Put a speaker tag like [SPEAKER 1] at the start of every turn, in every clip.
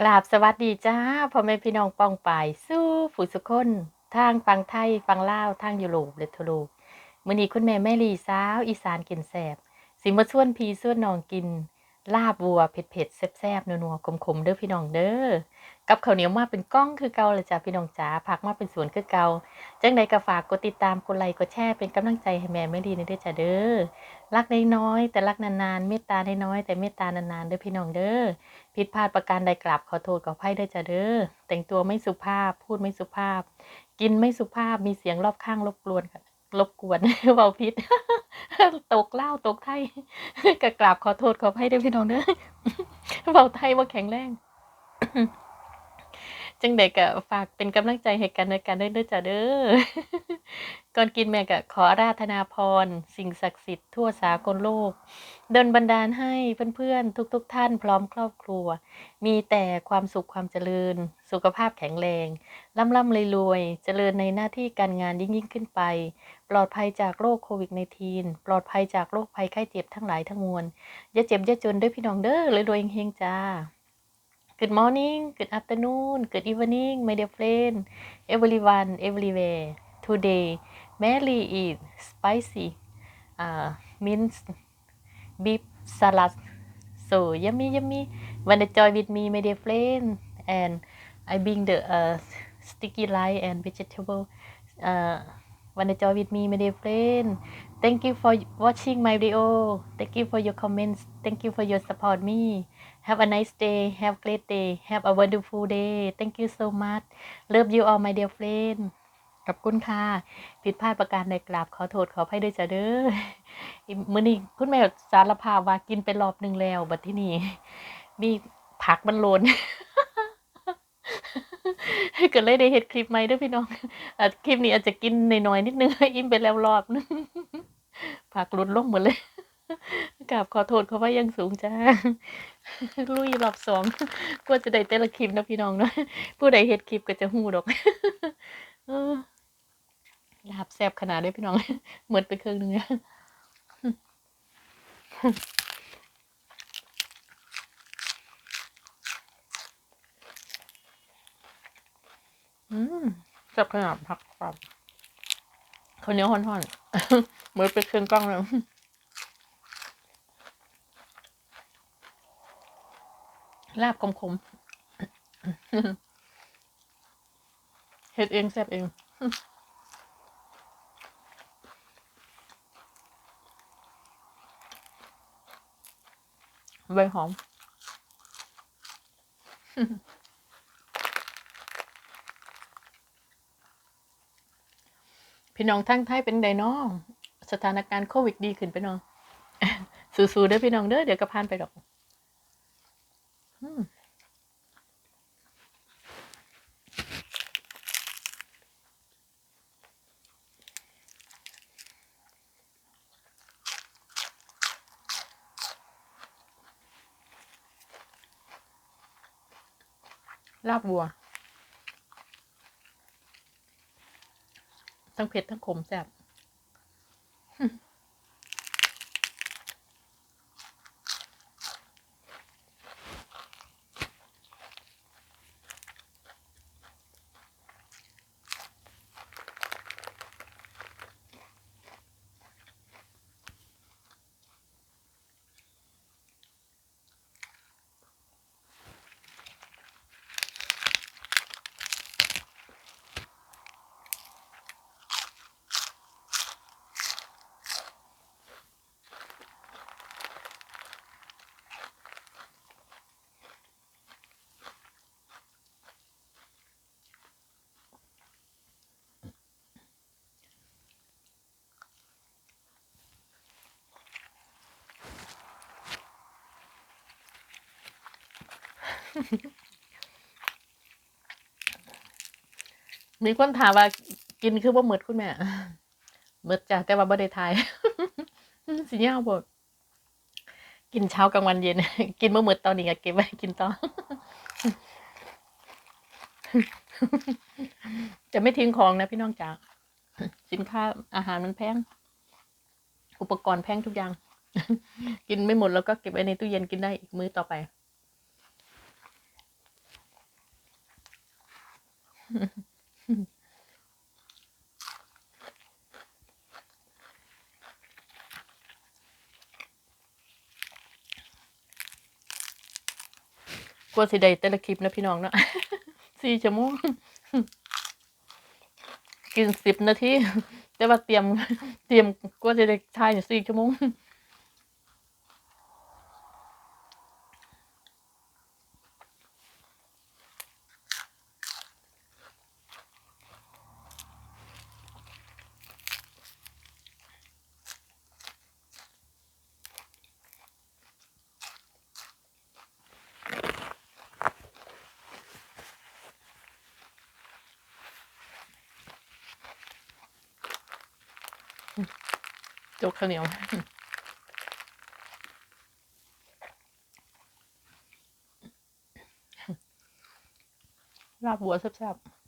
[SPEAKER 1] กราบสวัสดีจ้าพ่อแม่พี่น้องป้องปายสู้ผู้สุคนทางฟังไทยฟังลาวทางยุโรปและทโลกมื้อนี้คุณแม่แม่ลีสาว อีสานกินแซ่บสิมาชวนพี่วนน้องกิน ลาบวัวเผ็ดๆแซ่บๆนัวๆขมๆเด้อพี่น้องเด้อกับข้าวเหนียวมาเป็นก้องคือเก่าเลยจ้าพี่น้องจ๋าผักมาเป็นสวนคือเก่าจังใดก็ฝากกดติดตามกดไลค์กดแชร์เป็นกำลังใจให้แม่แม่ลีในเด้อจ้าเด้อ รักน้อย แต่รักนานๆเมตตาน้อย แต่เมตตานานๆเด้อพี่น้องเด้อผิดพลาดประการใดกราบขอโทษขออภัยด้จ้ะเด้อแต่งตัวไม่สุภาพพูดไม่สุภาพ กินไม่สุภาพมีเสียงรอบข้างรบกวนค่ะรบกวนเบาพิษตกเหล้าตกไทยก็กราบขอโทษขออภัยด้พี่น้องเด้อเบาไทยว่าแข็งแรง จังเด็กก็ฝากเป็นกำลังใจให้กันในการเด้อเด้อจ้ะเด้อก่อนกินแม่ก็ขอราธนาพร สิ่งศักดิ์สิทธิ์ทั่วสากลโลกดลบันดาลให้เพื่อนๆ ทุกๆทท่านพร้อมครอบครัว มีแต่ความสุขความเจริญ สุขภาพแข็งแรงร่ำร่ำรวยเจริญในหน้าที่การงานยิ่งยิ่งขึ้นไป ปลอดภัยจากโรคโควิด -19 ปลอดภัยจากโรคภัยไข้เจ็บทั้งหลายทั้งมวลอย่าเจ็บอย่าจนด้วยพี่น้องเด้อเลยรวยเฮงๆจ้า Good morning good afternoon good evening my dear friend everyone everywhere. Today Mary eat spicy uh, minced beef salad. So yummy yummy. Wanna join with me my dear friend? And I bring the uh, sticky rice and vegetable. Uh, wanna join with me my dear friend? Thank you for watching my video. Thank you for your comments. Thank you for your support me have a nice day have a great day have a wonderful day thank you so much love you all my dear friend ขอบคุณค่ะ ผิดพลาดประการใดกราบขอโทษขออภัยด้วยจ้ะเด้อมื้อนี้คุณแม่สารภาพว่ากินไปรอบหนึ่งแล้วบัดที่นี่มีผักมันหล่นก็เลยได้เฮ็ดคลิปใหมด้อพี่น้องอคลิปนี้อาจจะกินน้อยๆนิดนึงอิ่มไปแล้วรอบนึงผักหล่นลงหมดเลย กราบขอโทษเขาว่ายังสูงจ้า ลุยรอบสองกว่าจะได้แต่ละคลิปนะพี่น้องเนาะผู้ใดเฮ็ดคลิปก็จะฮู้ดอกลาบแซบขนาดด้อพี่น้องเหมดไปครึ่งหนึงอะอืมแซบขนาดผักครับข้าวเหนียวห่อนๆเหมือนเป็นเครื่องกล้องเลย ลาบคมๆเฮ็ดเองแซ่บเองใบหอม พี่น้องทั้งไทยเป็นไดเนาะสถานการณ์โควิดดีขึ้นไปเนาะสู้ๆเด้อพี่น้องเด้อเดี๋ยวก็ผ่านไปดอก ลาบวัว ทั้งเผ็ด ทั้งขมแซ่บ มีคนถามว่ากินคือบ่หมดคุณแม่หมดจ้ะแต่ว่าบ่ได้ทายสิยาบ่กินเช้ากลางวันเย็น กินบ่หมดตอนนี้ก็เก็บไว้กินต่อจะไม่ทิ้งของนะพี่น้องจ๋าสินค้าอาหารมันแพง อุปกรณ์แพงทุกอย่าง กินไม่หมดแล้วก็เก็บไว้ในตู้เย็นกินได้อีกมื้อต่อไป กลัวสิได้แต่ละคลิปนะพี่น้องเนาะสี่ชั่วโมงกินสิบนาทีแต่ว่าเตรียม เตรียมกว่าจะได้ทายสี่ชั่วโมง จกข้าวเหนียวลาบบัวแซ่บๆ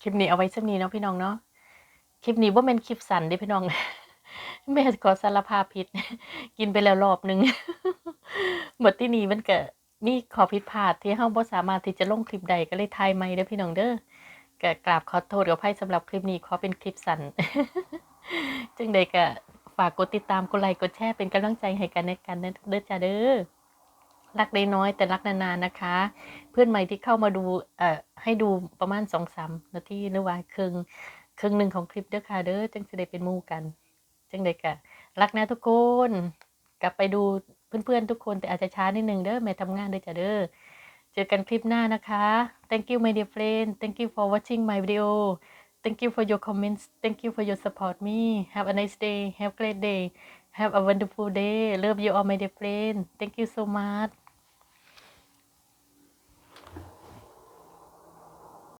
[SPEAKER 1] คลิปนี้เอาไว้สักนี้เนาะพี่น้องเนาะคลิปนี้ว่าเป็นคลิปสั้นด้พี่น้องแม่ขอสารภาพผิด กินไปแล้วรอบหนึ่งหมดที่นี่มันก็มีขอผิดพลาดที่เฮาบ่สามารถที่จะลงคลิปใดก็เลยถ่ายใหม่เด้อพี่น้องเด้อก็กราบขอโทษกับไพ่สำหรับคลิปนี้ขอเป็นคลิปสั้นจึงใดก็ฝากกดติดตามกดไลค์กดแชร์เป็นกำลังใจให้กันในกันเด้อจ้าเด้อรักได้น้อยแต่รักนานๆนะคะ เพื่อนใหม่ที่เข้ามาดูเอ่อ ให้ดูประมาณสองสามนาทีหรือว่าครึ่งครึ่งหนึ่งของคลิปเด้อค่ะเด้อจังจะได้เป็นมู่กัน จังใดก็รักนะทุกคน กลับไปดูเพื่อนๆทุกคนแต่อาจจะช้านิดนึงเด้อแม่ทำงานเด้อจ้ะเด้อเจอกันคลิปหน้านะคะ thank you my dear friend thank you for watching my video thank you for your comments thank you for your support me have a nice day have a great day have a wonderful day love you all my dear friend thank you so much